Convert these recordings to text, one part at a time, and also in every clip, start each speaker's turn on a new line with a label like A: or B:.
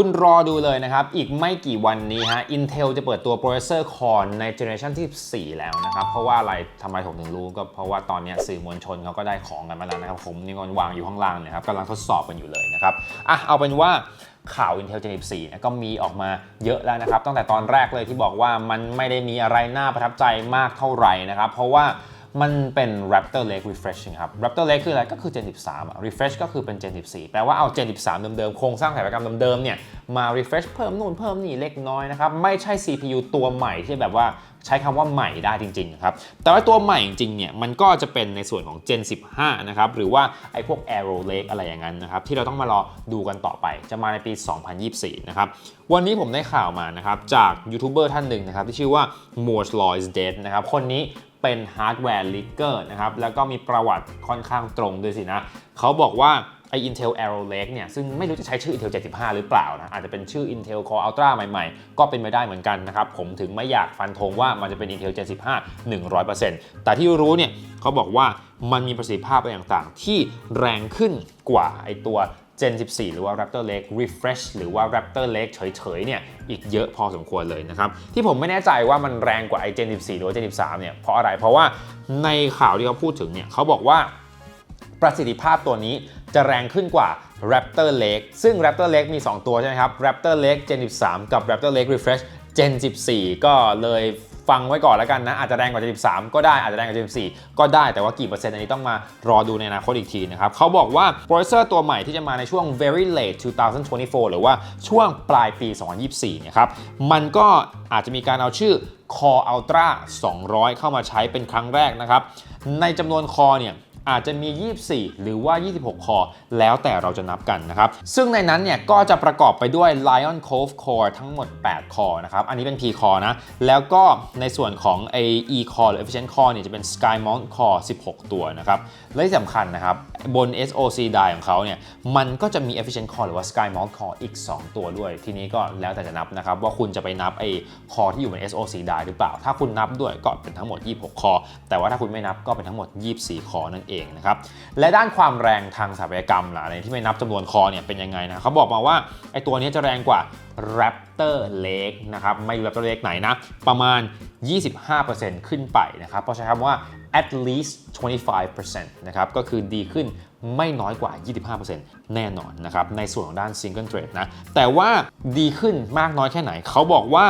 A: คุณรอดูเลยนะครับ อีกไม่กี่วันนี้ฮะ Intel จะเปิดตัว processor Core ในเจเนอเรชันที่ 4 แล้วนะครับ เพราะว่าอะไรทำไมผมถึงรู้ก็เพราะว่าตอนนี้สื่อมวลชนเขาก็ได้ของกันมาแล้วนะครับ ผมนี่มันวางอยู่ข้างล่างเนะครับกำลังทดสอบกันอยู่เลยนะครับอะเอาเป็นว่าข่าว Intel Gen 14เนี่ก็มีออกมาเยอะแล้วนะครับ ตั้งแต่ตอนแรกเลยที่บอกว่ามันไม่ได้มีอะไรน่าประทับใจมากเท่าไหร่นะครับ เพราะว่า มันเป็น Raptor Lake Refreshing ครับ Raptor Lake คืออะไรก็คือ Gen 13อะ Refresh ก็คือเป็น Gen 14 แปลว่าเอา Gen 13 เดิมๆ โครงสร้างสถาปัตยกรรมเดิมๆ เนี่ย มา refresh เพิ่มนู่นเพิ่มนี่เล็กน้อยนะครับ ไม่ใช่ CPU ตัวใหม่ที่แบบว่าใช้คำว่าใหม่ได้จริงๆครับ แต่ว่าตัวใหม่จริงๆ เนี่ย มันก็จะเป็นในส่วนของ Gen 15 นะครับ หรือว่าไอ้พวก Arrow Lake อะไรอย่างนั้นนะครับ ที่เราต้องมารอดูกันต่อไป จะมาในปี 2024 นะครับ วันนี้ผมได้ข่าวมานะครับจากยูทูบเบอร์ท่านหนึ่งนะครับที่ชื่อว่า Moore's Law is dead นะครับ คนนี้ เป็นฮาร์ดแวร์ลิกเกอร์นะครับ แล้วก็มีประวัติค่อนข้างตรงด้วยสินะ เขาบอกว่าไอ Intel Arrow Lake เนี่ย ซึ่งไม่รู้จะใช้ชื่อ Intel 75 หรือเปล่านะ อาจจะเป็นชื่อ Intel Core Ultra ใหม่ๆ ก็เป็นไปได้เหมือนกันนะครับ ผมถึงไม่อยากฟันธงว่ามันจะเป็น Intel Gen 15 100%แต่ที่รู้เนี่ย เขาบอกว่ามันมีประสิทธิภาพอะไรต่างๆ ที่แรงขึ้นกว่าไอตัว Gen 14 หรือว่า Raptor Lake Refresh หรือว่า Raptor Lake เฉยๆ เนี่ย อีกเยอะพอสมควรเลยนะครับ ที่ผมไม่แน่ใจว่ามันแรงกว่าไอ้ Gen 14 หรือว่า Gen 13 เนี่ย เพราะอะไร เพราะว่าในข่าวที่เขาพูดถึงเนี่ย เขาบอกว่าประสิทธิภาพตัวนี้จะแรงขึ้นกว่า Raptor Lake ซึ่ง Raptor Lake มี 2 ตัวใช่ไหมครับ Raptor Lake Gen 13 กับ Raptor Lake Refresh Gen 14 ก็เลย ฟังไว้ก่อนแล้วกันนะ อาจจะแรงกว่า 73 ก็ได้อาจจะแรงกว่า 74 ก็ได้แต่ว่ากี่เปอร์เซ็นต์อันนี้ต้องมารอดูในอนาคตอีกทีนะครับเขาบอกว่าโปรเซอร์ตัวใหม่ที่จะมาในช่วง very late 2024 หรือว่าช่วงปลายปี 2024เนี่ยครับมันก็อาจจะมีการเอาชื่อ Core Ultra 200 เข้ามาใช้เป็นครั้งแรกนะครับในจำนวนคอเนี่ย อาจจะมี 24 หรือว่า 26 คอ แล้วแต่เราจะนับกันนะครับ ซึ่งในนั้นเนี่ยก็จะประกอบไปด้วย Lion Cove Core ทั้งหมด 8 คอนะครับ อันนี้เป็น P Core นะ แล้วก็ในส่วนของไอ E Core หรือ Efficient Core เนี่ยจะเป็น Sky Mount Core 16 ตัวนะครับ และที่สำคัญนะครับ บน SoC die ของเขาเนี่ยมันก็จะมี Efficient Core หรือว่า Sky Mount Core อีก 2 ตัวด้วย ทีนี้ก็แล้วแต่จะนับนะครับ ว่าคุณจะไปนับไอ้ Core ที่อยู่บน SoC die หรือเปล่า ถ้าคุณนับด้วยก็เป็นทั้งหมด 26 คอ แต่ว่าถ้าคุณไม่นับก็เป็นทั้งหมด 24 คอนั่นเองนะครับและด้านความแรงทางสถาปัตยกรรมล่ะอะไรที่ไม่นับจำนวนคอเนี่ยเป็นยังไงนะเขาบอกมาว่าไอ้ตัวนี้จะแรงกว่า Raptor Lake นะครับไม่รู้ Raptor Lake ไหนนะ ประมาณ 25%ขึ้นไปนะครับเพราะใช้คำว่า at least 25%นะครับก็คือดีขึ้นไม่น้อยกว่า 25%แน่นอนนะครับในส่วนของด้าน Single Thread นะแต่ว่าดีขึ้นมากน้อยแค่ไหนเขาบอกว่า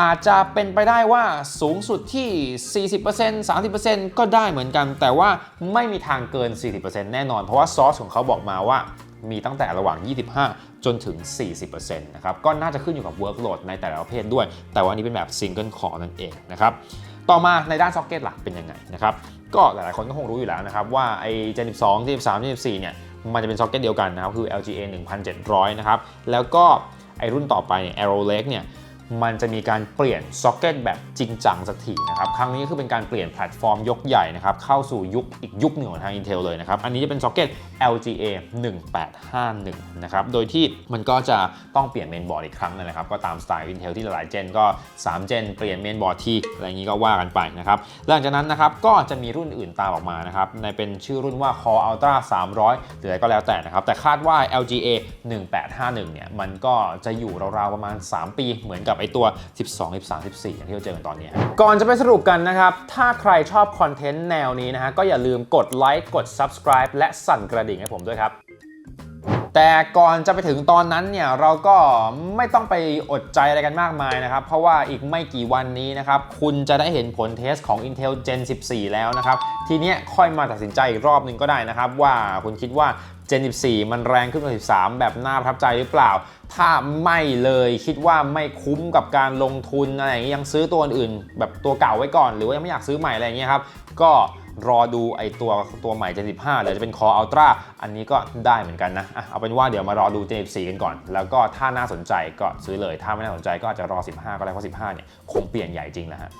A: อาจจะเป็นไปได้ว่าสูงสุดที่ 40% 30%ก็ได้เหมือนกัน แต่ว่าไม่มีทางเกิน 40%แน่นอน เพราะว่าซอสของเขาบอกมาว่ามีตั้งแต่ระหว่าง 25 จนถึง 40%นะครับ ก็น่าจะขึ้นอยู่กับ workload ในแต่ละประเภทด้วย แต่ว่านี้เป็นแบบ single core นั่นเองนะครับ ต่อมาในด้านซ็อกเก็ตหลักเป็นยังไงนะครับ ก็หลายๆคนก็คงรู้อยู่แล้วนะครับว่าไอ้ Gen 12 Gen 13 Gen 14 เนี่ยมันจะเป็นซ็อกเก็ตเดียวกันนะครับ คือ LGA 1700 นะครับ แล้วก็ไอ้รุ่นต่อไปเนี่ย Arrow Lake เนี่ย มันจะมีการเปลี่ยนซ็อกเก็ตแบบจริงจังสักทีนะครับ ครั้งนี้คือเป็นการเปลี่ยนแพลตฟอร์มยกใหญ่นะครับ เข้าสู่ยุคอีกยุคหนึ่งของทาง Intel เลยนะครับ อันนี้จะเป็นซ็อกเก็ต LGA 1851 นะครับ โดยที่มันก็จะต้องเปลี่ยนเมนบอร์ดอีกครั้งนึงนะครับ ก็ตามสไตล์ Intel ที่หลายเจนก็ 3 เจนเปลี่ยนเมนบอร์ดที่อะไรอย่างนี้ก็ว่ากันไปนะครับ หลังจากนั้นนะครับก็จะมีรุ่นอื่นตามออกมานะครับในเป็นชื่อรุ่นว่า Core Ultra 300 หรืออะไรก็แล้วแต่นะครับแต่คาดว่า LGA 1851 เนี่ยมันก็จะอยู่ราวๆประมาณ 3 ปีเหมือนกับอตัว 12 13 14 อย่างที่เราเจอกันตอนนี้ก่อนจะไปสรุปกันนะครับ ถ้าใครชอบคอนเทนต์แนวนี้นะฮะก็อย่าลืมกดไลค์กด subscribe และสั่นกระดิ่งให้ผมด้วยครับ แต่ก่อนจะไปถึงตอนนั้นเนี่ยเราก็ไม่ต้องไปอดใจอะไรกันมากมายนะครับ เพราะว่าอีกไม่กี่วันนี้นะครับ คุณจะได้เห็นผลเทสของ Intel Gen 14 แล้วนะครับ ทีเนี้ยค่อยมาตัดสินใจอีกรอบหนึ่งก็ได้นะครับ ว่าคุณคิดว่า Gen 14 มันแรงขึ้นกว่า13 แบบน่าประทับใจหรือเปล่า ถ้าไม่เลยคิดว่าไม่คุ้มกับการลงทุนอะไรอย่างนี้ยังซื้อตัวอื่นๆแบบตัวเก่าไว้ก่อน หรือว่ายังไม่อยากซื้อใหม่อะไรอย่างเงี้ยครับก็ รอดูไอตัวตัวใหม่ Gen 15หรือจะเป็นคออัลตร้าอันนี้ก็ได้เหมือนกันนะเอาเป็นว่าเดี๋ยวมารอดู J14 กันก่อน แล้วก็ถ้าน่าสนใจก็ซื้อเลย ถ้าไม่น่าสนใจก็อาจจะรอ 15 ก็ได้เพราะ 15 เนี่ยคงเปลี่ยนใหญ่จริงแล้วฮะ